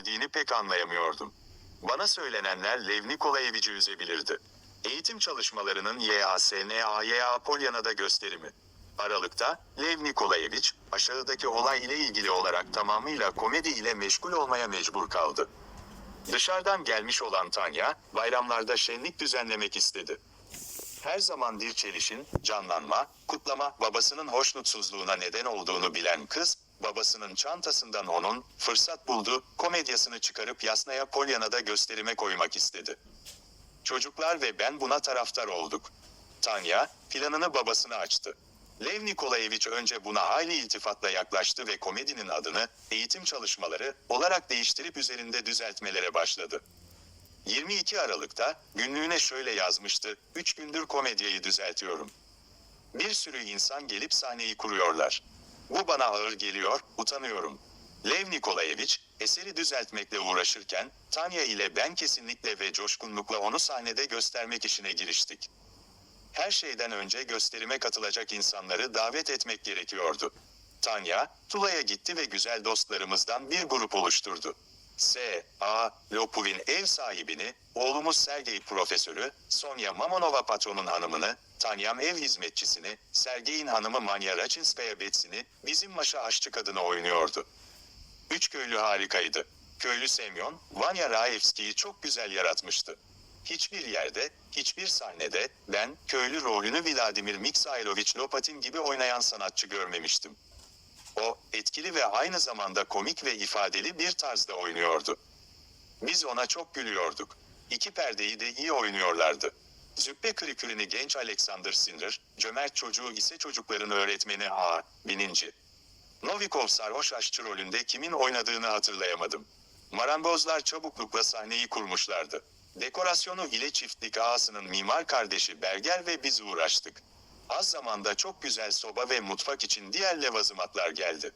dediğini pek anlayamıyordum. Bana söylenenler Lev Nikolayevic'i üzebilirdi. Eğitim çalışmalarının YASNAYA Polyana'da gösterimi. Aralıkta, Lev Nikolayevich, aşağıdaki olay ile ilgili olarak tamamıyla komedi ile meşgul olmaya mecbur kaldı. Dışarıdan gelmiş olan Tanya, bayramlarda şenlik düzenlemek istedi. Her zaman bir çelişin, canlanma, kutlama, babasının hoşnutsuzluğuna neden olduğunu bilen kız, babasının çantasından onun, fırsat buldu, komedyasını çıkarıp Yasnaya Polyana'da gösterime koymak istedi. Çocuklar ve ben buna taraftar olduk. Tanya, planını babasına açtı. Lev Nikolayevich önce buna hayli iltifatla yaklaştı ve komedinin adını, eğitim çalışmaları, olarak değiştirip üzerinde düzeltmelere başladı. 22 Aralık'ta günlüğüne şöyle yazmıştı, 3 gündür komediyi düzeltiyorum. Bir sürü insan gelip sahneyi kuruyorlar. Bu bana ağır geliyor, utanıyorum. Lev Nikolayevich, eseri düzeltmekle uğraşırken, Tanya ile ben kesinlikle ve coşkunlukla onu sahnede göstermek işine giriştik. Her şeyden önce gösterime katılacak insanları davet etmek gerekiyordu. Tanya, Tula'ya gitti ve güzel dostlarımızdan bir grup oluşturdu. S. A. Lopov'in ev sahibini, oğlumuz Sergey profesörü, Sonya Mamonova patronun hanımını, Tanyam ev hizmetçisini, Sergey'in hanımı Manya Rachinskaya Betsini, bizim maşa aşçı kadını oynuyordu. Üç köylü harikaydı. Köylü Semyon, Vanya Raevski'yi çok güzel yaratmıştı. Hiçbir yerde, hiçbir sahnede ben köylü rolünü Vladimir Mikhailovich Lopatin gibi oynayan sanatçı görmemiştim. O, etkili ve aynı zamanda komik ve ifadeli bir tarzda oynuyordu. Biz ona çok gülüyorduk. İki perdeyi de iyi oynuyorlardı. Züppe Krikülini genç Alexander Sinner, cömert çocuğu ise çocukların öğretmeni A. Bininci. Novikov sarhoş aşçı rolünde kimin oynadığını hatırlayamadım. Marambozlar çabuklukla sahneyi kurmuşlardı. Dekorasyonu ile çiftlik ağasının mimar kardeşi Berger ve biz uğraştık. Az zamanda çok güzel soba ve mutfak için diğer levazımatlar geldi.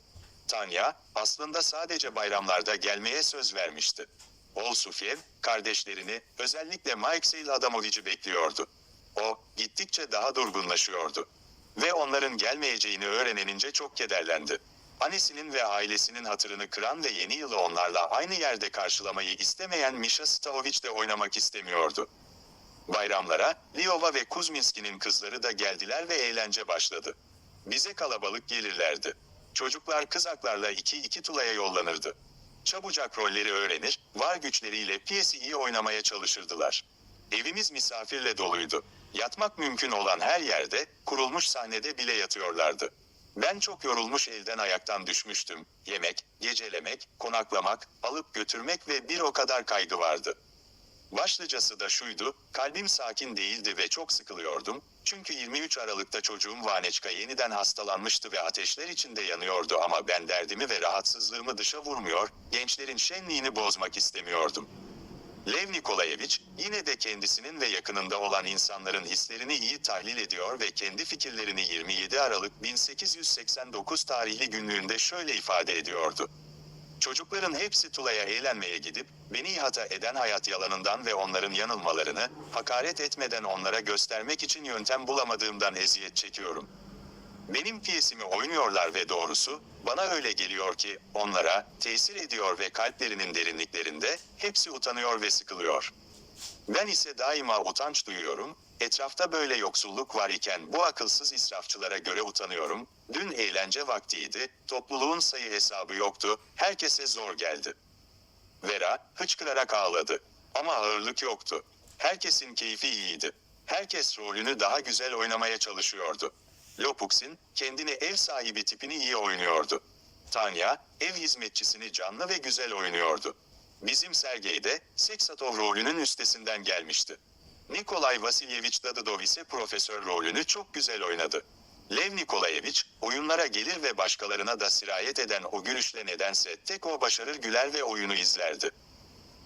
Tanya, aslında sadece bayramlarda gelmeye söz vermişti. Olsufyev, kardeşlerini, özellikle Mikhail Adamovich'i bekliyordu. O, gittikçe daha durgunlaşıyordu. Ve onların gelmeyeceğini öğrenenince çok kederlendi. Annesinin ve ailesinin hatırını kıran ve yeni yılı onlarla aynı yerde karşılamayı istemeyen Misha Stahovich de oynamak istemiyordu. Bayramlara, Liova ve Kuzminski'nin kızları da geldiler ve eğlence başladı. Bize kalabalık gelirlerdi. Çocuklar kızaklarla iki iki tulaya yollanırdı. Çabucak rolleri öğrenir, var güçleriyle piyesi iyi oynamaya çalışırdılar. Evimiz misafirle doluydu. Yatmak mümkün olan her yerde, kurulmuş sahnede bile yatıyorlardı. Ben çok yorulmuş elden ayaktan düşmüştüm. Yemek, gecelemek, konaklamak, alıp götürmek ve bir o kadar kaygı vardı. Başlıcası da şuydu, kalbim sakin değildi ve çok sıkılıyordum. Çünkü 23 Aralık'ta çocuğum Vaneçka yeniden hastalanmıştı ve ateşler içinde yanıyordu ama ben derdimi ve rahatsızlığımı dışa vurmuyor, gençlerin şenliğini bozmak istemiyordum. Lev Nikolayevich, yine de kendisinin ve yakınında olan insanların hislerini iyi tahlil ediyor ve kendi fikirlerini 27 Aralık 1889 tarihli günlüğünde şöyle ifade ediyordu. Çocukların hepsi Tula'ya eğlenmeye gidip, beni ihata eden hayat yalanından ve onların yanılmalarını, hakaret etmeden onlara göstermek için yöntem bulamadığımdan eziyet çekiyorum. Benim piyesimi oynuyorlar ve doğrusu, bana öyle geliyor ki, onlara, tesir ediyor ve kalplerinin derinliklerinde, hepsi utanıyor ve sıkılıyor. Ben ise daima utanç duyuyorum, etrafta böyle yoksulluk var iken bu akılsız israfçılara göre utanıyorum. Dün eğlence vaktiydi, topluluğun sayı hesabı yoktu, herkese zor geldi. Vera, hıçkırarak ağladı. Ama ağırlık yoktu. Herkesin keyfi iyiydi. Herkes rolünü daha güzel oynamaya çalışıyordu. Lopuksin, kendini ev sahibi tipini iyi oynuyordu. Tanya, ev hizmetçisini canlı ve güzel oynuyordu. Bizim Sergey de, Seksatov rolünün üstesinden gelmişti. Nikolay Vasilyevich Dadidov ise profesör rolünü çok güzel oynadı. Lev Nikolayevich, oyunlara gelir ve başkalarına da sirayet eden o gülüşle nedense tek o başarır güler ve oyunu izlerdi.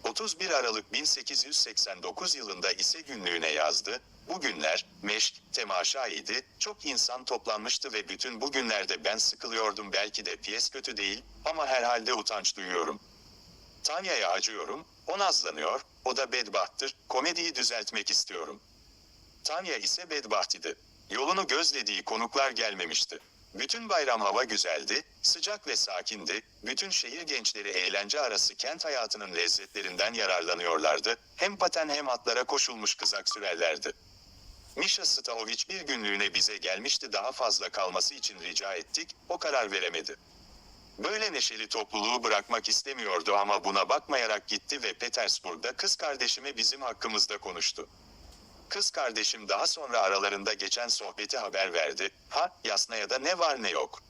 31 Aralık 1889 yılında ise günlüğüne yazdı. Bu günler meşk, temaşa idi, çok insan toplanmıştı ve bütün bu günlerde ben sıkılıyordum belki de piyes kötü değil ama herhalde utanç duyuyorum. Tanya'ya acıyorum, o nazlanıyor, o da bedbahttır, komediyi düzeltmek istiyorum. Tanya ise bedbaht idi. Yolunu gözlediği konuklar gelmemişti. Bütün bayram hava güzeldi, sıcak ve sakindi, bütün şehir gençleri eğlence arası kent hayatının lezzetlerinden yararlanıyorlardı, hem paten hem atlara koşulmuş kızak sürerlerdi. Misha Stahovic bir günlüğüne bize gelmişti daha fazla kalması için rica ettik, o karar veremedi. Böyle neşeli topluluğu bırakmak istemiyordu ama buna bakmayarak gitti ve Petersburg'da kız kardeşime bizim hakkımızda konuştu. Kız kardeşim daha sonra aralarında geçen sohbeti haber verdi. Ha, Yasnaya'da ne var ne yok?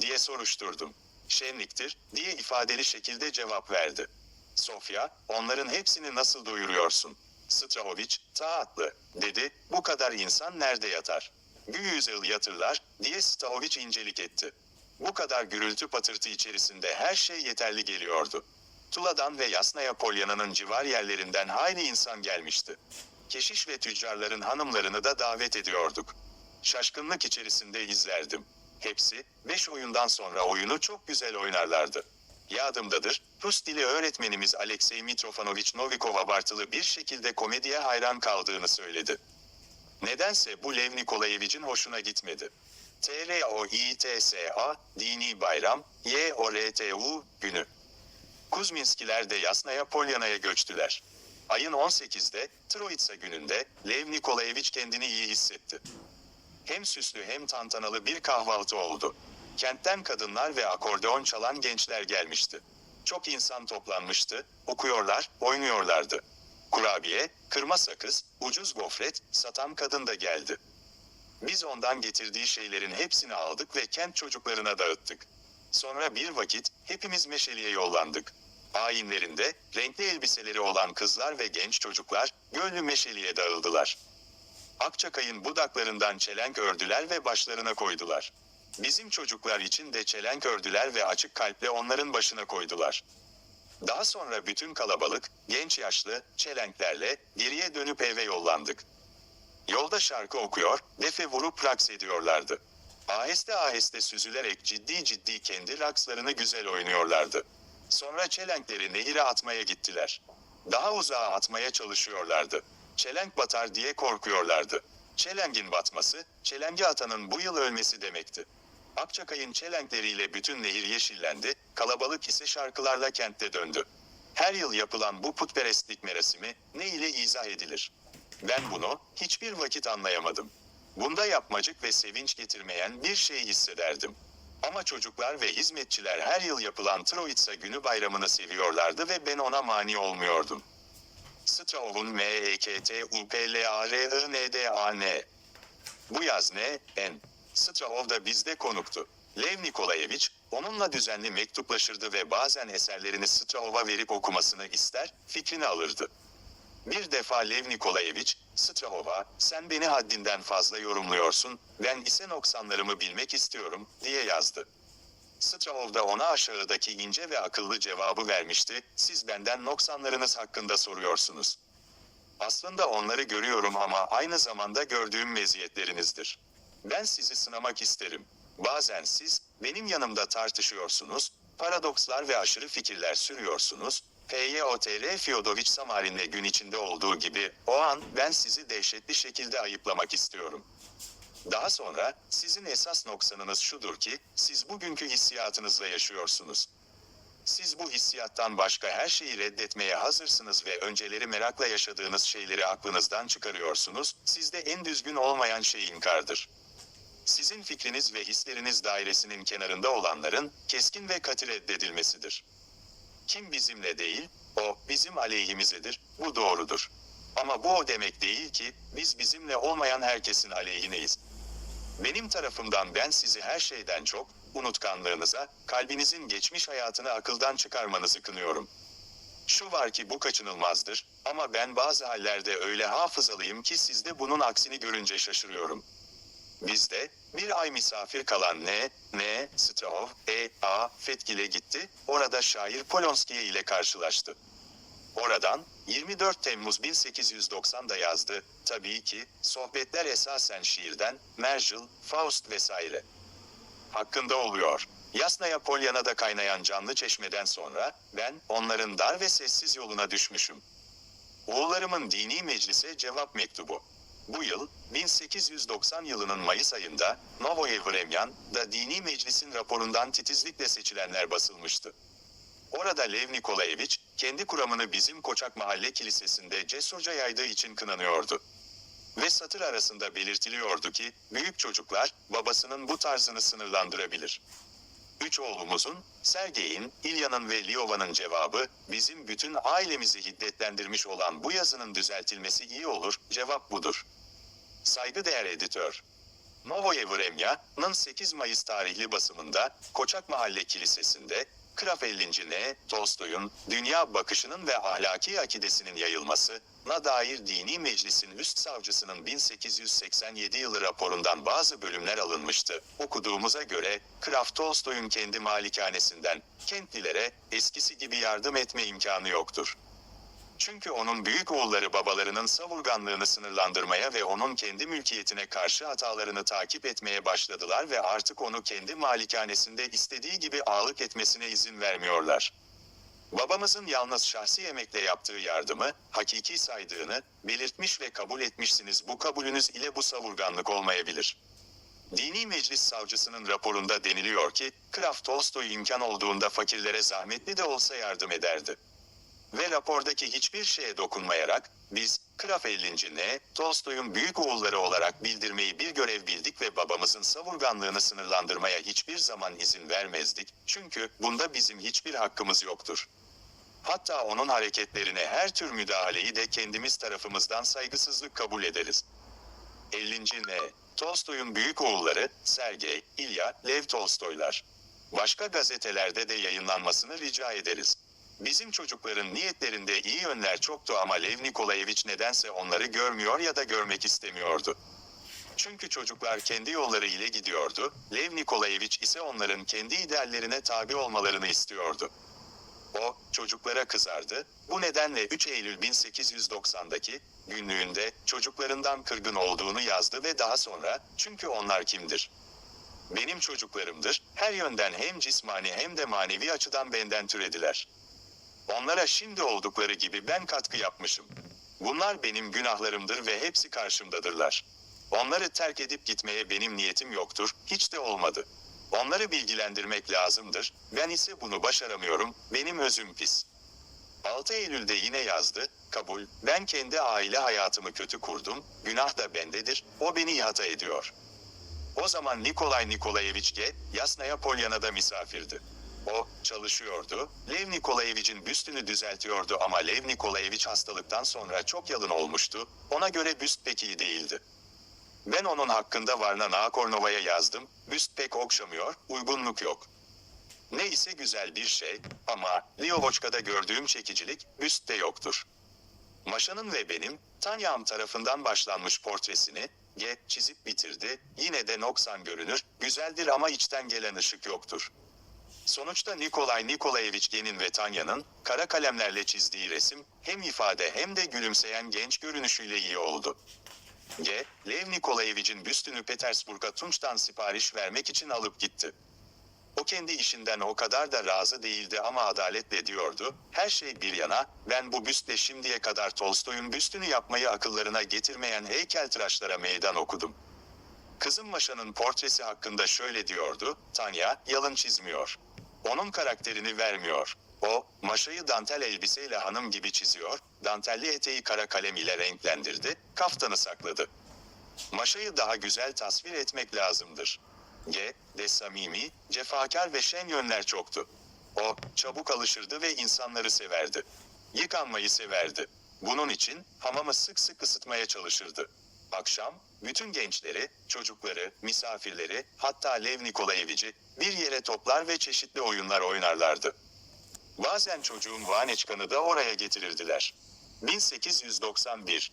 Diye soruşturdum. Şenliktir, diye ifadeli şekilde cevap verdi. Sofya, onların hepsini nasıl doyuruyorsun? Strahovic, taatlı, dedi, bu kadar insan nerede yatar? Bir yüzyıl yatırlar, diye Strahovic incelik etti. Bu kadar gürültü patırtı içerisinde her şey yeterli geliyordu. Tula'dan ve Yasnaya Polyana'nın civar yerlerinden hayli insan gelmişti. Keşiş ve tüccarların hanımlarını da davet ediyorduk. Şaşkınlık içerisinde izlerdim. Hepsi, beş oyundan sonra oyunu çok güzel oynarlardı. Yadımdadır, Rus dili öğretmenimiz Alexey Mitrofanovich Novikov abartılı bir şekilde komediye hayran kaldığını söyledi. Nedense bu Lev Nikolayevic'in hoşuna gitmedi. TROİTSA, Dini Bayram, YORTU, günü. Kuzminskiler de Yasnaya Polyana'ya göçtüler. Ayın 18'de, Troitsa gününde, Lev Nikolayevich kendini iyi hissetti. Hem süslü hem tantanalı bir kahvaltı oldu. Kentten kadınlar ve akordeon çalan gençler gelmişti. Çok insan toplanmıştı, okuyorlar, oynuyorlardı. Kurabiye, kırma sakız, ucuz gofret, satan kadın da geldi. Biz ondan getirdiği şeylerin hepsini aldık ve kent çocuklarına dağıttık. Sonra bir vakit hepimiz Meşeli'ye yollandık. Ayinlerinde renkli elbiseleri olan kızlar ve genç çocuklar Göllü Meşeli'ye dağıldılar. Akçakay'ın budaklarından çelenk ördüler ve başlarına koydular. Bizim çocuklar için de çelenk ördüler ve açık kalple onların başına koydular. Daha sonra bütün kalabalık, genç yaşlı, çelenklerle geriye dönüp eve yollandık. Yolda şarkı okuyor, defe vurup raks ediyorlardı. Aheste aheste süzülerek ciddi ciddi kendi rakslarını güzel oynuyorlardı. Sonra çelenkleri nehire atmaya gittiler. Daha uzağa atmaya çalışıyorlardı. Çelenk batar diye korkuyorlardı. Çelengin batması, çelengi atanın bu yıl ölmesi demekti. Akçakay'ın çelenkleriyle bütün nehir yeşillendi, kalabalık ise şarkılarla kentte döndü. Her yıl yapılan bu putperestlik merasimi ne ile izah edilir? Ben bunu hiçbir vakit anlayamadım. Bunda yapmacık ve sevinç getirmeyen bir şey hissederdim. Ama çocuklar ve hizmetçiler her yıl yapılan Troitsa günü bayramını seviyorlardı ve ben ona mani olmuyordum. Strahov'un M, E, K, T, U, P, L, A, R, I, N, D, A, N. Bu yaz ne? N. Strahov da bizde konuktu. Lev Nikolayevich, onunla düzenli mektuplaşırdı ve bazen eserlerini Strahov'a verip okumasını ister, fikrini alırdı. Bir defa Lev Nikolayevich, Strahov'a, sen beni haddinden fazla yorumluyorsun, ben ise noksanlarımı bilmek istiyorum, diye yazdı. Strahov da ona aşağıdaki ince ve akıllı cevabı vermişti, siz benden noksanlarınız hakkında soruyorsunuz. Aslında onları görüyorum ama aynı zamanda gördüğüm meziyetlerinizdir. Ben sizi sınamak isterim. Bazen siz, benim yanımda tartışıyorsunuz, paradokslar ve aşırı fikirler sürüyorsunuz, P.Y.O.T.R. Fyodovich Samarin'le gün içinde olduğu gibi, o an ben sizi dehşetli şekilde ayıplamak istiyorum. Daha sonra, sizin esas noksanınız şudur ki, siz bugünkü hissiyatınızla yaşıyorsunuz. Siz bu hissiyattan başka her şeyi reddetmeye hazırsınız ve önceleri merakla yaşadığınız şeyleri aklınızdan çıkarıyorsunuz, sizde en düzgün olmayan şey inkardır. Sizin fikriniz ve hisleriniz dairesinin kenarında olanların keskin ve katı reddedilmesidir. Kim bizimle değil, o bizim aleyhimizedir, bu doğrudur. Ama bu o demek değil ki, biz bizimle olmayan herkesin aleyhineyiz. Benim tarafımdan ben sizi her şeyden çok, unutkanlığınıza, kalbinizin geçmiş hayatını akıldan çıkarmanızı kınıyorum. Şu var ki bu kaçınılmazdır, ama ben bazı hallerde öyle hafızalıyım ki sizde bunun aksini görünce şaşırıyorum. Bizde, bir ay misafir kalan N, N, Strahov, E, A, Fetkil'e gitti, orada şair Polonskiye ile karşılaştı. Oradan, 24 Temmuz 1890'da yazdı, tabii ki, sohbetler esasen şiirden, Mergil, Faust vesaire. Hakkında oluyor. Yasnaya Polyana'da kaynayan canlı çeşmeden sonra, ben, onların dar ve sessiz yoluna düşmüşüm. Oğullarımın dini meclise cevap mektubu. Bu yıl 1890 yılının Mayıs ayında Novoye Vremyan da dini meclisin raporundan titizlikle seçilenler basılmıştı. Orada Lev Nikolaevich kendi kuramını bizim Koçak Mahalle Kilisesi'nde cesurca yaydığı için kınanıyordu. Ve satır arasında belirtiliyordu ki büyük çocuklar babasının bu tarzını sınırlandırabilir. Üç oğlumuzun, Sergey'in, İlya'nın ve Liova'nın cevabı, bizim bütün ailemizi hiddetlendirmiş olan bu yazının düzeltilmesi iyi olur, cevap budur. Saygıdeğer editör. Novoye Vremya'nın 8 Mayıs tarihli basımında Koçak Mahalle Kilisesi'nde Kraf 50. N. Tolstoy'un dünya bakışının ve ahlaki akidesinin yayılması na dair dini meclisin üst savcısının 1887 yılı raporundan bazı bölümler alınmıştı. Okuduğumuza göre Kraf Tolstoy'un kendi malikanesinden kentlilere eskisi gibi yardım etme imkanı yoktur. Çünkü onun büyük oğulları babalarının savurganlığını sınırlandırmaya ve onun kendi mülkiyetine karşı hatalarını takip etmeye başladılar ve artık onu kendi malikanesinde istediği gibi ağalık etmesine izin vermiyorlar. Babamızın yalnız şahsi emekle yaptığı yardımı, hakiki saydığını belirtmiş ve kabul etmişsiniz. Bu kabulünüz ile bu savurganlık olmayabilir. Dini Meclis Savcısının raporunda deniliyor ki, Kraf Tolstoy imkan olduğunda fakirlere zahmetli de olsa yardım ederdi. Ve rapordaki hiçbir şeye dokunmayarak, biz, Kraf 50. N. Tolstoy'un büyük oğulları olarak bildirmeyi bir görev bildik ve babamızın savurganlığını sınırlandırmaya hiçbir zaman izin vermezdik, çünkü bunda bizim hiçbir hakkımız yoktur. Hatta onun hareketlerine her tür müdahaleyi de kendimiz tarafımızdan saygısızlık kabul ederiz. 50. N. Tolstoy'un büyük oğulları Sergey, İlya, Lev Tolstoylar. Başka gazetelerde de yayınlanmasını rica ederiz. Bizim çocukların niyetlerinde iyi yönler çoktu ama Lev Nikolaevich nedense onları görmüyor ya da görmek istemiyordu. Çünkü çocuklar kendi yolları ile gidiyordu, Lev Nikolaevich ise onların kendi ideallerine tabi olmalarını istiyordu. O, çocuklara kızardı. Bu nedenle 3 Eylül 1890'daki günlüğünde çocuklarından kırgın olduğunu yazdı ve daha sonra, çünkü onlar kimdir? Benim çocuklarımdır, her yönden hem cismani hem de manevi açıdan benden türediler. Onlara şimdi oldukları gibi ben katkı yapmışım. Bunlar benim günahlarımdır ve hepsi karşımdadırlar. Onları terk edip gitmeye benim niyetim yoktur, hiç de olmadı. Onları bilgilendirmek lazımdır, ben ise bunu başaramıyorum, benim özüm pis. 6 Eylül'de yine yazdı, kabul, ben kendi aile hayatımı kötü kurdum, günah da bendedir, o beni ihata ediyor. O zaman Nikolay Nikolaevich G. Yasnaya Polyana'da misafirdi. O, çalışıyordu, Lev Nikolaevich'in büstünü düzeltiyordu ama Lev Nikolaevich hastalıktan sonra çok yalın olmuştu, ona göre büst pek iyi değildi. Ben onun hakkında Varna Nakornova'ya yazdım, büst pek okşamıyor, uygunluk yok. Ne ise güzel bir şey ama Liovoçka'da gördüğüm çekicilik büstte yoktur. Maşa'nın ve benim Tanyam tarafından başlanmış portresini G çizip bitirdi. Yine de noksan görünür, güzeldir ama içten gelen ışık yoktur. Sonuçta Nikolay Nikolaevich Gen'in ve Tanya'nın kara kalemlerle çizdiği resim hem ifade hem de gülümseyen genç görünüşüyle iyi oldu. G. Lev Nikolaevich'in büstünü Petersburg'a Tunç'tan sipariş vermek için alıp gitti. O kendi işinden o kadar da razı değildi ama adaletle diyordu, her şey bir yana, ben bu büstle şimdiye kadar Tolstoy'un büstünü yapmayı akıllarına getirmeyen heykeltıraşlara meydan okudum. Kızım Maşa'nın portresi hakkında şöyle diyordu, Tanya, yalın çizmiyor. Onun karakterini vermiyor. O, Maşa'yı dantel elbiseyle hanım gibi çiziyor, dantelli eteği kara kalem ile renklendirdi, kaftanı sakladı. Maşa'yı daha güzel tasvir etmek lazımdır. G. De samimi, cefakar ve şen yönler çoktu. O, çabuk alışırdı ve insanları severdi. Yıkanmayı severdi. Bunun için hamamı sık sık ısıtmaya çalışırdı. Akşam, bütün gençleri, çocukları, misafirleri, hatta Lev Nikolaevich'i bir yere toplar ve çeşitli oyunlar oynarlardı. Bazen çocuğun Vaneçkan'ı da oraya getirirdiler. 1891